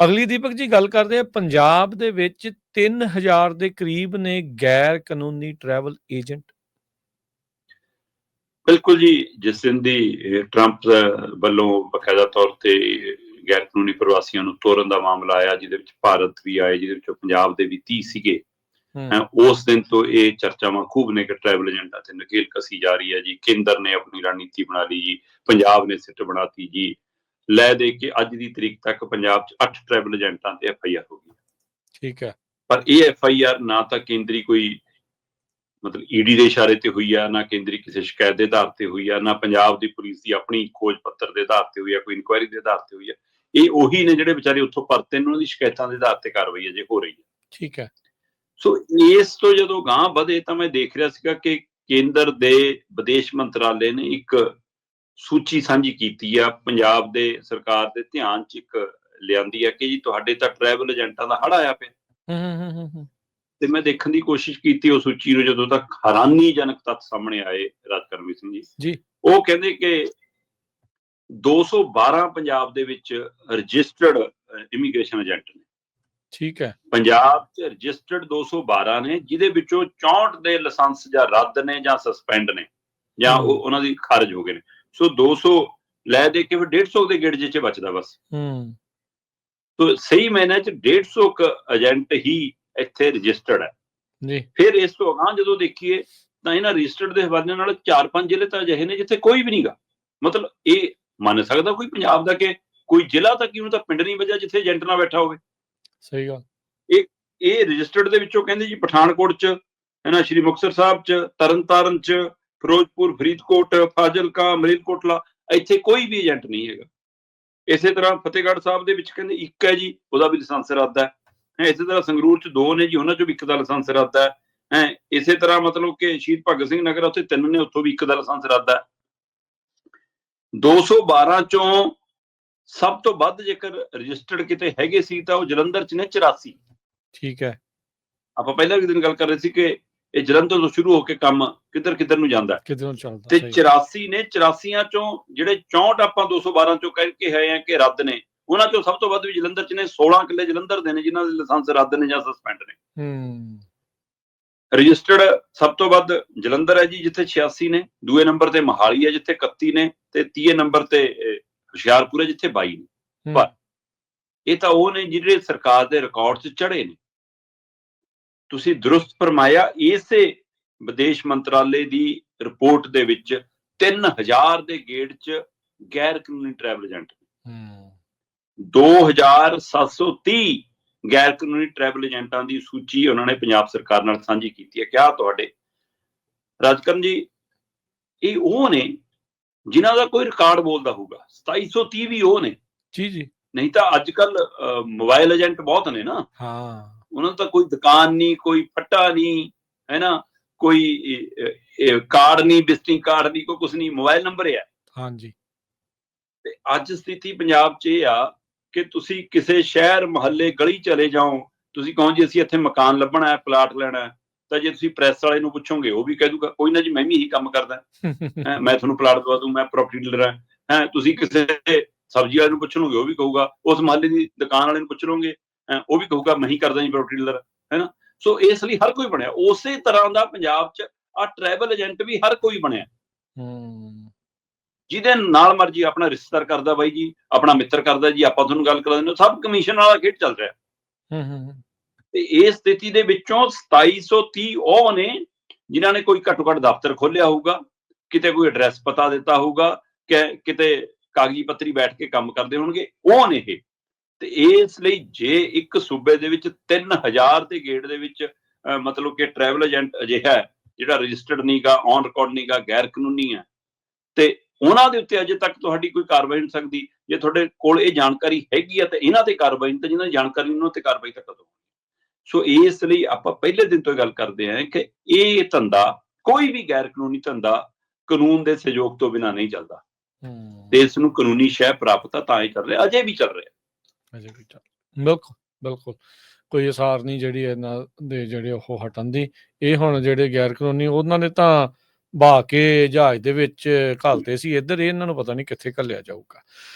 ਅਗਲੀ ਦੀਪਕ ਜੀ ਗੱਲ ਕਰਦੇ ਆ ਪੰਜਾਬ ਦੇ ਵਿੱਚ 3000 ਦੇ ਕਰੀਬ ਨੇ ਗੈਰ ਕਾਨੂੰਨੀ ਟਰੈਵਲ ਏਜੰਟ ਬਿਲਕੁਲ ਜੀ ਜਿਸ ਦਿਨ ਦੀ ਟਰੰਪ ਵੱਲੋਂ ਬਕਾਇਦਾ ਤੌਰ ਤੇ ਗੈਰ ਕਾਨੂੰਨੀ ਪ੍ਰਵਾਸੀਆਂ ਨੂੰ ਤੋਰਨ ਦਾ ਮਾਮਲਾ ਆਇਆ ਜਿਹਦੇ ਵਿੱਚ ਭਾਰਤ ਵੀ ਆਏ ਜਿਹਦੇ ਵਿੱਚੋਂ ਪੰਜਾਬ ਦੇ ਵੀ 30 ਸੀਗੇ। ਉਸ ਦਿਨ ਤੋਂ ਇਹ ਚਰਚਾਵਾਂ ਖੂਬ ਨੇ ਕਿ ਟਰੈਵਲ ਏਜੰਟਾਂ ਤੇ ਨਕੇਲ ਕਸੀ ਜਾ ਰਹੀ ਹੈ ਜੀ ਕੇਂਦਰ ਨੇ ਆਪਣੀ ਰਣਨੀਤੀ ਬਣਾ ਲਈ ਜੀ ਪੰਜਾਬ ਨੇ ਸਿੱਟ ਬਣਾਤੀ ਜੀ। ਲੈ ਦੇ ਕੇ ਅੱਜ ਦੀ ਤਰੀਕ ਤੱਕ ਪੰਜਾਬ 'ਚ 8 ਟਰੈਵਲ ਏਜੰਟਾਂ ਤੇ ਐਫ ਆਈ ਆਰ ਹੋ ਗਈ ਠੀਕ ਹੈ। ਪਰ ਇਹ ਐਫ ਆਈ ਆਰ ਨਾ ਤਾਂ ਕੇਂਦਰੀ ਕੋਈ ਮਤਲਬ ਈਡੀ ਦੇ ਇਸ਼ਾਰੇ ਤੇ ਹੋਈ ਆ ਨਾ ਕੇਂਦਰੀ ਕਿਸੇ ਸ਼ਿਕਾਇਤ ਦੇ ਆਧਾਰ ਤੇ ਹੋਈ ਆ ਨਾ ਪੰਜਾਬ ਦੀ ਪੁਲਿਸ ਦੀ ਆਪਣੀ ਖੋਜ ਪੱਤਰ ਦੇ ਆਧਾਰ ਤੇ ਹੋਈ ਆ ਕੋਈ ਇਨਕੁਆਇਰੀ ਦੇ ਆਧਾਰ ਤੇ ਹੋਈ ਆ। ਇਹ ਉਹੀ ਨੇ ਜਿਹੜੇ ਵਿਚਾਰੇ ਉੱਥੋਂ ਪਰਤੇ ਨੇ ਉਹਨਾਂ ਦੀ ਸ਼ਿਕਾਇਤਾਂ ਦੇ ਆਧਾਰ ਤੇ ਕਾਰਵਾਈ ਅਜੇ ਹੋ ਰਹੀ ਹੈ। ਠੀਕ ਹੈ। ਸੋ ਇਸ ਤੋਂ ਜਦੋਂ ਗਾਂ ਵਧੇ ਤਾਂ ਮੈਂ ਦੇਖ ਰਿਹਾ ਸੀਗਾ ਕਿ ਕੇਂਦਰ ਦੇ ਵਿਦੇਸ਼ ਮੰਤਰਾਲੇ ਨੇ ਇੱਕ ਸੂਚੀ ਸਾਂਝੀ ਕੀਤੀ ਆ ਪੰਜਾਬ ਦੇ ਸਰਕਾਰ ਦੇ ਧਿਆਨ 'ਚ ਇੱਕ ਲਿਆਂਦੀ ਆ ਕਿ ਜੀ ਤੁਹਾਡੇ ਤਾਂ ਟਰੈਵਲ ਏਜੰਟਾਂ ਦਾ ਹੜ ਆਇਆ ਪਿਆ। ਹੂੰ ਹੂੰ ਹੂੰ ਤੇ ਮੈਂ ਦੇਖਣ ਦੀ ਕੋਸ਼ਿਸ਼ ਕੀਤੀ ਉਹ ਸੂਚੀ ਨੂੰ ਜਦੋਂ ਤੱਕ ਹੈਰਾਨੀਜਨਕ ਤੱਥ ਸਾਹਮਣੇ ਆਏ ਰਾਜਕਰਮੀ ਸਿੰਘ ਜੀ। ਜੀ। ਉਹ ਕਹਿੰਦੇ ਕਿ 212 ਪੰਜਾਬ ਦੇ ਵਿੱਚ ਰਜਿਸਟਰਡ ਇਮੀਗ੍ਰੇਸ਼ਨ ਏਜੰਟ ਨੇ। ਠੀਕ ਹੈ। ਪੰਜਾਬ 'ਚ ਰਜਿਸਟਰਡ 212 ਨੇ ਜਿਹਦੇ ਵਿੱਚੋਂ 64 ਦੇ ਲਾਇਸੈਂਸ ਜਾਂ ਰੱਦ ਨੇ ਜਾਂ ਸਸਪੈਂਡ ਨੇ ਜਾਂ ਉਹਨਾਂ ਦੀ ਖਾਰਜ ਹੋ ਗਏ ਨੇ। ਸੋ 200 ਲੈ ਦੇ ਕੇ ਫਿਰ 150 ਦੇ ਗੇੜ ਚ ਬਚਦਾ ਬਸ। ਹੂੰ। ਸੋ ਸਹੀ ਮੈਨੇ ਚ 150 ਕ ਏਜੰਟ ਹੀ ਇੱਥੇ ਰਜਿਸਟਰਡ ਹੈ। ਜੀ। ਫਿਰ ਇਸ ਤੋਂ ਅਗਾਂਹ ਜਦੋਂ ਦੇਖੀਏ ਤਾਂ ਇਹਨਾਂ ਰਜਿਸਟਰਡ ਦੇ ਹਵਾਲੇ ਨਾਲ 4-5 ਜ਼ਿਲ੍ਹੇ ਤਾਂ ਅਜਿਹੇ ਨੇ ਜਿੱਥੇ ਕੋਈ ਵੀ ਨਹੀਂਗਾ ਮਤਲਬ ਇਹ ਮੰਨ ਸਕਦਾ ਕੋਈ ਪੰਜਾਬ ਦਾ ਕਿ ਕੋਈ ਜ਼ਿਲ੍ਹਾ ਤਾਂ ਕਿਉਂ ਤਾਂ ਪਿੰਡ ਨਹੀਂ ਵਜਾ ਜਿੱਥੇ ਏਜੰਟ ਨਾ ਬੈਠਾ ਹੋਵੇ। ਸਹੀ ਗੱਲ। ਇਹ ਰਜਿਸਟਰਡ ਦੇ ਵਿੱਚੋਂ ਕਹਿੰਦੇ ਜੀ ਪਠਾਨਕੋਟ ਚ ਹੈ ਨਾ ਸ਼੍ਰੀ ਮੁਕਤਸਰ ਸਾਹਿਬ ਚ ਤਰਨਤਾਰਨ ਚ ਫਿਰੋਜ਼ਪੁਰ ਫਰੀਦਕੋਟ ਫਾਜ਼ਿਲਕਾ ਮਰੀਲਕੋਟਲਾ ਇੱਥੇ ਕੋਈ ਵੀ ਏਜੰਟ ਨਹੀਂ ਹੈਗਾ। ਇਸੇ ਤਰ੍ਹਾਂ ਫਤਿਹਗੜ੍ਹ ਸਾਹਿਬ ਦੇ ਵਿੱਚ ਕਹਿੰਦੇ ਇੱਕ ਹੈ ਜੀ ਉਹਦਾ ਵੀ ਲਾਇਸੈਂਸ ਰੱਦ ਹੈ। ਹੈਂ, ਇਸੇ ਤਰ੍ਹਾਂ ਸੰਗਰੂਰ ਚ ਦੋ ਨੇ ਜੀ ਉਹਨਾਂ ਚੋਂ ਵੀ ਇੱਕ ਦਾ ਲਾਇਸੈਂਸ ਰੱਦ ਹੈ। ਹੈ ਇਸੇ ਤਰ੍ਹਾਂ ਮਤਲਬ ਕਿ ਸ਼ਹੀਦ ਭਗਤ ਸਿੰਘ ਨਗਰ ਉੱਥੇ ਤਿੰਨ ਨੇ ਉੱਥੋਂ ਵੀ ਇੱਕ ਦਾ ਲਾਇਸੈਂਸ ਰੱਦ ਹੈ। 212 ਚੋਂ ਸਭ ਤੋਂ ਵੱਧ ਜੇਕਰ ਰਜਿਸਟਰਡ ਕਿਤੇ ਹੈਗੇ ਸੀ ਤਾਂ ਉਹ ਜਲੰਧਰ ਚ ਨੇ 84 ਠੀਕ ਹੈ। ਆਪਾਂ ਪਹਿਲਾਂ ਵੀ ਦਿਨ ਗੱਲ ਕਰ ਰਹੇ ਸੀ ਕਿ ਇਹ ਜਲੰਧਰ ਤੋਂ ਸ਼ੁਰੂ ਹੋ ਕੇ ਕੰਮ ਕਿੱਧਰ ਕਿੱਧਰ ਨੂੰ ਜਾਂਦਾ ਹੈ। ਚੱਲਦਾ ਤੇ ਸਹੀ। 84 ਨੇ 84 ਚੋਂ ਜਿਹੜੇ 64 ਆਪਾਂ 212 ਚੋਂ ਕਹਿ ਕੇ ਆਏ ਆ ਕਿ ਰੱਦ ਨੇ ਉਹਨਾਂ ਚੋਂ ਸਭ ਤੋਂ ਵੱਧ ਵੀ ਜਲੰਧਰ ਚ ਨੇ 16 ਕਿੱਲੇ ਜਲੰਧਰ ਦੇ ਨੇ ਜਿਨ੍ਹਾਂ ਦੇ ਲਾਇਸੈਂਸ ਰੱਦ ਨੇ ਜਾਂ ਸਸਪੈਂਡ ਨੇ। ਹੂੰ। ਰਜਿਸਟਰਡ ਸਭ ਤੋਂ ਵੱਧ ਜਲੰਧਰ ਹੈ ਜੀ ਜਿੱਥੇ 86 ਨੇ ਦੂਏ ਨੰਬਰ ਤੇ ਮਹਾਲੀ ਹੈ ਜਿੱਥੇ 31 ਨੇ ਤੇ ਤੀਏ ਨੰਬਰ ਤੇ ਹੁਸ਼ਿਆਰਪੁਰ ਹੈ ਜਿੱਥੇ 22 ਨੇ। ਹੂੰ, ਪਰ- ਇਹ ਤਾਂ ਉਹ ਨੇ ਜਿਹੜੇ ਸਰਕਾਰ ਦੇ ਰਿਕਾਰਡ 'ਚ ਚੜੇ ਨੇ। ਤੁਸੀਂ ਦਰੁਸਤ ਫਰਮਾਇਆ ਇਸੇ ਵਿਦੇਸ਼ ਮੰਤਰਾਲੇ ਦੀ ਰਿਪੋਰਟ ਦੇ ਵਿੱਚ 3000 ਦੇ ਗੇੜ 'ਚ ਗੈਰ ਕਾਨੂੰਨੀ ਟਰੈਵਲ ਏਜੰਟ ਹੂੰ। 2730 ਗੈਰ ਕਾਨੂੰਨੀ ਟਰੈਵਲ ਏਜੰਟਾਂ ਦੀ ਸੂਚੀ ਉਹਨਾਂ ਨੇ ਪੰਜਾਬ ਸਰਕਾਰ ਨਾਲ ਸਾਂਝੀ ਕੀਤੀ ਹੈ। ਕਿਹਾ ਤੁਹਾਡੇ? ਰਾਜਕਰਨ ਜੀ ਇਹ ਉਹ ਨੇ ਜਿਨ੍ਹਾਂ ਦਾ ਕੋਈ ਰਿਕਾਰਡ ਬੋਲਦਾ ਹੋਊਗਾ। 2730 ਵੀ ਉਹ ਨੇ। ਜੀ ਜੀ। ਨਹੀਂ ਤਾਂ ਅੱਜ ਕੱਲ ਮੋਬਾਈਲ ਏਜੰਟ ਬਹੁਤ ਨੇ ਨਾ। ਹਾਂ। ਉਹਨਾਂ ਦਾ ਤਾਂ ਕੋਈ ਦੁਕਾਨ ਨਹੀਂ ਕੋਈ ਫੱਟਾ ਨਹੀਂ ਹੈ ਨਾ? ਕੋਈ ਕਾਰਡ ਨਹੀਂ ਵਿਜ਼ਿਟਿੰਗ ਕਾਰਡ ਨਹੀਂ ਕੋਈ ਕੁਝ ਨਹੀਂ ਮੋਬਾਈਲ ਨੰਬਰ ਹੈ। ਹਾਂਜੀ। ਤੇ ਅੱਜ ਸਥਿਤੀ ਪੰਜਾਬ 'ਚ ਇਹ ਆ ਕਿ ਤੁਸੀਂ ਕਿਸੇ ਸ਼ਹਿਰ ਮਹੱਲੇ ਗਲੀ ਚਲੇ ਜਾਓ ਤੁਸੀਂ ਕਹੋ ਜੀ ਅਸੀਂ ਇੱਥੇ ਮਕਾਨ ਲੱਭਣਾ ਹੈ ਪਲਾਟ ਲੈਣਾ ਹੈ ਤਾਂ ਜੇ ਤੁਸੀਂ ਪ੍ਰੈਸ ਵਾਲੇ ਨੂੰ ਪੁੱਛੋਗੇ ਉਹ ਵੀ ਕਹਿ ਦੂਗਾ ਕੋਈ ਨਾ ਜੀ ਮੈਂ ਵੀ ਇਹੀ ਕੰਮ ਕਰਦਾ। ਮੈਂ ਤੁਹਾਨੂੰ ਪਲਾਟ ਦਵਾ ਦੂੰ ਮੈਂ ਪ੍ਰਾਪਰਟੀ ਡੀਲਰ ਹਾਂ। ਹੈਂ, ਤੁਸੀਂ ਕਿਸੇ ਸਬਜ਼ੀ ਵਾਲੇ ਨੂੰ ਪੁੱਛੋਗੇ ਉਹ ਵੀ ਕਹੂਗਾ ਉਸ ਮਹੱਲੇ ਦੀ ਦੁਕਾਨ ਵਾਲੇ ਨੂੰ ਪੁੱਛ ਲਓਗੇ ਉਹ ਵੀ ਕਹੂਗਾ ਮੈਂ ਹੀ ਕਰਦਾ ਜੀ ਪ੍ਰਾਪਰਟੀ ਡੀਲਰ ਹੈ ਨਾ ਸੋ ਇਸ ਲਈ ਹਰ ਕੋਈ ਬਣਿਆ। ਉਸੇ ਤਰ੍ਹਾਂ ਦਾ ਪੰਜਾਬ 'ਚ ਆ ਟਰੈਵਲ ਏਜੰਟ ਵੀ ਹਰ ਕੋਈ ਬਣਿਆ। ਹੂੰ। ਜਿਹਦੇ ਨਾਲ ਮਰਜ਼ੀ ਆਪਣਾ ਰਿਸ਼ਤੇਦਾਰ ਕਰਦਾ ਬਾਈ ਜੀ ਆਪਣਾ ਮਿੱਤਰ ਕਰਦਾ ਜੀ ਆਪਾਂ ਤੁਹਾਨੂੰ ਗੱਲ ਕਰਾ ਦਿੰਦੇ ਸਭ ਕਮਿਸ਼ਨ ਵਾਲਾ ਖੇਡ ਚੱਲ ਰਿਹਾ। ਹੂੰ ਹੂੰ ਤੇ ਇਸ ਸਥਿਤੀ ਦੇ ਵਿੱਚੋਂ 2730 ਉਹ ਨੇ ਜਿਨ੍ਹਾਂ ਨੇ ਕੋਈ ਘੱਟੋ ਘੱਟ ਦਫ਼ਤਰ ਖੋਲ੍ਹਿਆ ਹੋਊਗਾ ਕਿਤੇ ਕੋਈ ਐਡਰੈਸ ਪਤਾ ਦਿੱਤਾ ਹੋਊਗਾ ਕਿ ਕਿਤੇ ਕਾਗਜ਼ੀ ਪੱਤਰੀ ਬੈਠ ਕੇ ਕੰਮ ਕਰਦੇ ਹੋਣਗੇ ਉਹ ਨੇ ਇਹ। ਤੇ ਇਸ ਲਈ ਜੇ ਇੱਕ ਸੂਬੇ ਦੇ ਵਿੱਚ 3000 ਦੇ ਗੇੜ ਦੇ ਵਿੱਚ ਮਤਲਬ ਕਿ ਟਰੈਵਲ ਏਜੰਟ ਅਜਿਹਾ ਹੈ ਜਿਹੜਾ ਰਜਿਸਟਰਡ ਨਹੀਂਗਾ ਔਨ ਰਿਕਾਰਡ ਨਹੀਂਗਾ ਗੈਰ ਕਾਨੂੰਨੀ ਹੈ ਤੇ ਉਹਨਾਂ ਦੇ ਉੱਤੇ ਅਜੇ ਤੱਕ ਤੁਹਾਡੀ ਕੋਈ ਕਾਰਵਾਈ ਨਹੀਂ ਸਕਦੀ। ਜੇ ਤੁਹਾਡੇ ਕੋਲ ਇਹ ਜਾਣਕਾਰੀ ਹੈਗੀ ਹੈ ਤੇ ਇਹਨਾਂ ਤੇ ਕਾਰਵਾਈ ਨਹੀਂ ਤਾਂ ਜਿਹਨਾਂ ਦੀ ਜਾਣਕਾਰੀ ਨਹੀਂ ਉਹਨਾਂ ਤੇ ਕਾਰਵਾਈ ਤਾਂ ਕਦੋਂ ਸੋ ਇਸ ਲਈ ਆਪਾਂ ਪਹਿਲੇ ਦਿਨ ਤੋਂ ਹੀ ਗੱਲ ਕਰਦੇ ਆਂ ਕਿ ਇਹ ਧੰਦਾ ਕੋਈ ਵੀ ਗੈਰ ਕਾਨੂੰਨੀ ਧੰਦਾ ਕਾਨੂੰਨ ਦੇ ਸਹਿਯੋਗ ਤੋਂ ਬਿਨਾ ਨਹੀਂ ਚੱਲਦਾ। ਤੇ ਇਸ ਨੂੰ ਕਾਨੂੰਨੀ ਸ਼ੈ ਪ੍ਰਾਪਤ ਆ ਤਾਂ ਹੀ ਚੱਲ ਰਿਹਾ ਅਜੇ ਵੀ ਚੱਲ ਰਿਹਾ। ਅਜੇ ਚੱਲ, ਬਿਲਕੁਲ ਬਿਲਕੁਲ। ਕੋਈ ਅਸਾਰ ਨਹੀਂ ਜਿਹੜੀ ਇਹਨਾਂ ਦੇ ਜਿਹੜੇ ਉਹ ਹਟਣ ਦੀ। ਇਹ ਹੁਣ ਜਿਹੜੇ ਗੈਰ ਕਾਨੂੰਨੀ, ਉਹਨਾਂ ਨੇ ਤਾਂ ਬਹਾ ਕੇ ਜਹਾਜ਼ ਦੇ ਵਿੱਚ ਘਾਲਤੇ ਸੀ। ਇੱਧਰ ਇਹਨਾਂ ਨੂੰ ਪਤਾ ਨਹੀਂ ਕਿੱਥੇ ਘੱਲਿਆ ਜਾਊਗਾ।